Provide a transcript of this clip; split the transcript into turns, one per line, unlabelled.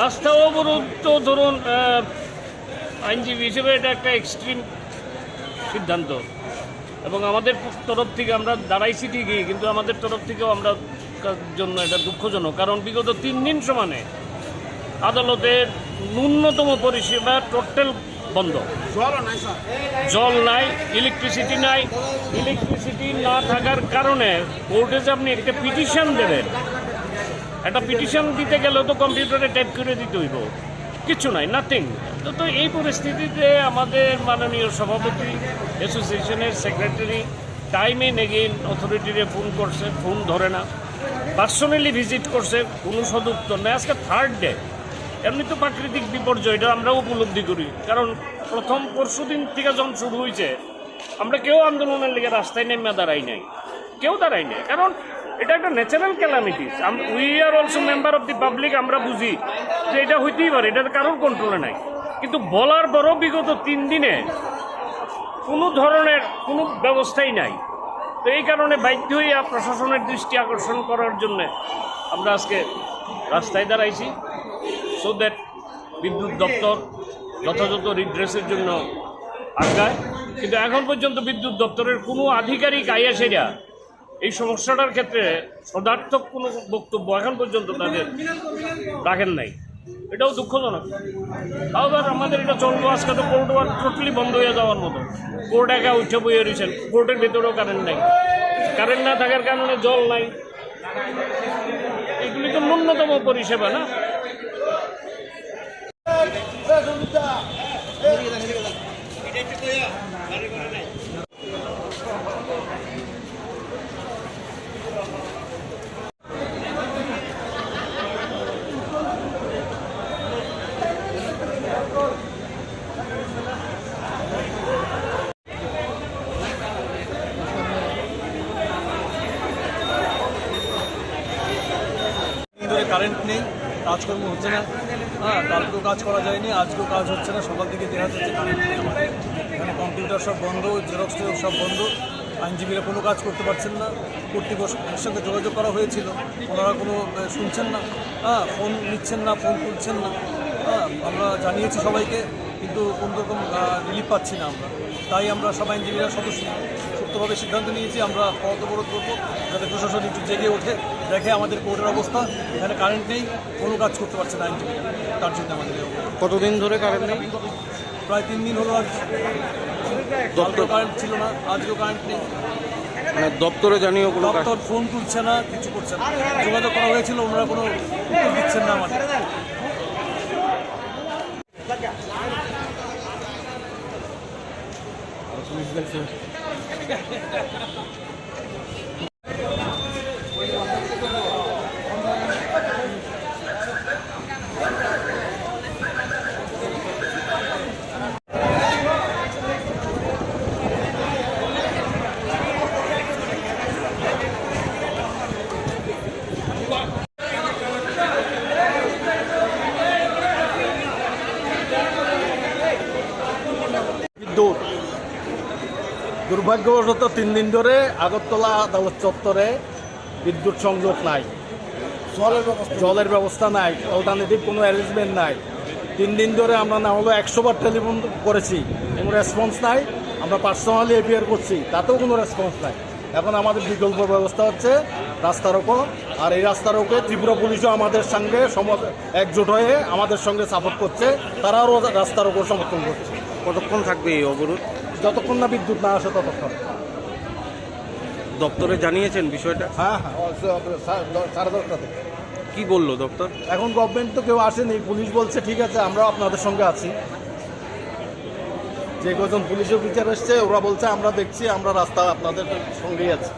রাস্তা অবরোধ তো ধরুন আইনজীবী হিসেবে এটা একটা এক্সট্রিম সিদ্ধান্ত। এবং আমাদের তরফ থেকে আমরা দাঁড়াইছি ঠিকই, কিন্তু আমাদের তরফ থেকেও আমরা জন্য এটা দুঃখজনক। কারণ বিগত তিন দিন সমানে আদালতের ন্যূনতম পরিষেবা টোটাল বন্ধ। জল নাই ইলেকট্রিসিটি নাই ইলেকট্রিসিটি না থাকার কারণে কোর্টে যে আপনি একটা পিটিশন দেবেন একটা পিটিশন দিতে গেলেও তো কম্পিউটারে টাইপ করে দিতে হইব। কিছু নাই নাথিং তো তো এই পরিস্থিতিতে আমাদের মাননীয় সভাপতি অ্যাসোসিয়েশনের সেক্রেটারি টাইম এন এগেইন অথরিটিরে ফোন করছে ফোন ধরে না। পার্সোনালি ভিজিট করছে কোনো সদুত্তর নেই। আজকে থার্ড ডে এমনি তো প্রাকৃতিক বিপর্যয় এটা আমরাও উপলব্ধি করি। কারণ প্রথম পরশু দিন থেকে যখন শুরু হয়েছে, আমরা কেউ আন্দোলনের লেগে রাস্তায় নেমে দাঁড়াই নাই। কেউ দাঁড়াই নাই। কারণ এটা একটা natural calamities we are also member of the public আমরা বুঝি যে এটা হইতেই পারে, এটা কারোর কন্ট্রোলে নাই। কিন্তু বলার পরও বিগত তিন দিনে কোনো ধরনের কোনো ব্যবস্থাই নাই। তো এই কারণে বাধ্য হইয়া প্রশাসনের দৃষ্টি আকর্ষণ করার জন্য আমরা আজকে রাস্তায় দাঁড়াইছি। সো দ্যাট বিদ্যুৎ দপ্তর যথাযথ রিড্রেসের জন্য আগায় কিন্তু এখন পর্যন্ত বিদ্যুৎ দপ্তরের কোনো আধিকারিক আইয়াসেরা এই সমস্যাটার ক্ষেত্রে সদার্থক কোনো বক্তব্য এখন পর্যন্ত তাদের রাখেন নাই। এটাও দুঃখজনক। তাও ধর আমাদের এটা চলবো, আজকে তো কোর্ট ওয়ার্ক টোটালি বন্ধ হয়ে যাওয়ার মতো। কোর্ট একা উঠে বইয়ে রয়েছেন কোর্টের ভেতরেও কারেন্ট নাই। কারেন্ট না থাকার কারণে জল নাই। এগুলি তো ন্যূনতম পরিষেবা না?
কারেন্ট নেই, কাজকর্ম হচ্ছে না। হ্যাঁ কালকেও কাজ করা যায়নি, আজকেও কাজ হচ্ছে না, সকাল থেকে দেখা যাচ্ছে কারেন্ট নেই আমাদের। এখানে কম্পিউটার সব বন্ধ জেরক্স সব বন্ধ। আইনজীবীরা কোনো কাজ করতে পারছেন না। কর্তৃপক্ষের সঙ্গে যোগাযোগ করা হয়েছিল, ওনারা কোনো শুনছেন না। হ্যাঁ ফোন নিচ্ছেন না ফোন তুলছেন না। হ্যাঁ আমরা জানিয়েছি সবাইকে, কিন্তু কোনো রকম রিলিফ পাচ্ছি না আমরা। তাই আমরা সব আইনজীবীরা সদস্য। সুপ্তভাবে সিদ্ধান্ত নিয়েছি আমরা পথ অবরোধ করব যাতে প্রশাসন একটু জেগে ওঠে দেখে আমাদের কোর্টের অবস্থা। এখানে কারেন্ট নেই কোনো কাজ করতে পারছে না আইনজীবীরা তার জন্য আমাদের
কতদিন ধরে কারেন্ট নেই?
প্রায় তিন দিন হলো আজ। দপ্তর কারেন্ট ছিল না আজকেও কারেন্ট নেই।
মানে দপ্তরে কোনো কাজ
দপ্তর ফোন তুলছে না কিছু করছে না। যোগাযোগ করা হয়েছিল ওনারা কোনো উত্তর দিচ্ছেন না আমাদের।
বিদ্যুৎ দুর্ভাগ্যবশত তিন দিন ধরে আগরতলা আদালত চত্বরে বিদ্যুৎ সংযোগ নাই। জলের ব্যবস্থা নাই। অল্টারনেটিভ কোনো অ্যারেঞ্জমেন্ট নাই। তিন দিন ধরে আমরা না হলো একশো বার টেলিফোন করেছি কোনো রেসপন্স নাই। আমরা পার্সোনালি এপিয়ার করছি তাতেও কোনো রেসপন্স নাই। এখন আমাদের বিকল্প ব্যবস্থা হচ্ছে রাস্তার ওপর আর এই রাস্তার ওপরে ত্রিপুরা পুলিশও আমাদের সঙ্গে সম- একজোট হয়ে আমাদের সঙ্গে সাপোর্ট করছে। তারাও রাস্তার ওপর সমর্থন করছে।
কতক্ষণ থাকবে এই অবরোধ?
যতক্ষণ না বিদ্যুৎ না আসে ততক্ষণ।
দপ্তরে জানিয়েছেন বিষয়টা?
হ্যাঁ হ্যাঁ সাড়ে দশটা থেকে।
কি বলল দপ্তর?
এখন গভর্নমেন্ট তো কেউ আসেনি পুলিশ বলছে ঠিক আছে আমরাও আপনাদের সঙ্গে আছি। যে কজন পুলিশ অফিসার এসছে ওরা বলছে আমরা দেখছি আমরা রাস্তা আপনাদের সঙ্গেই আছি।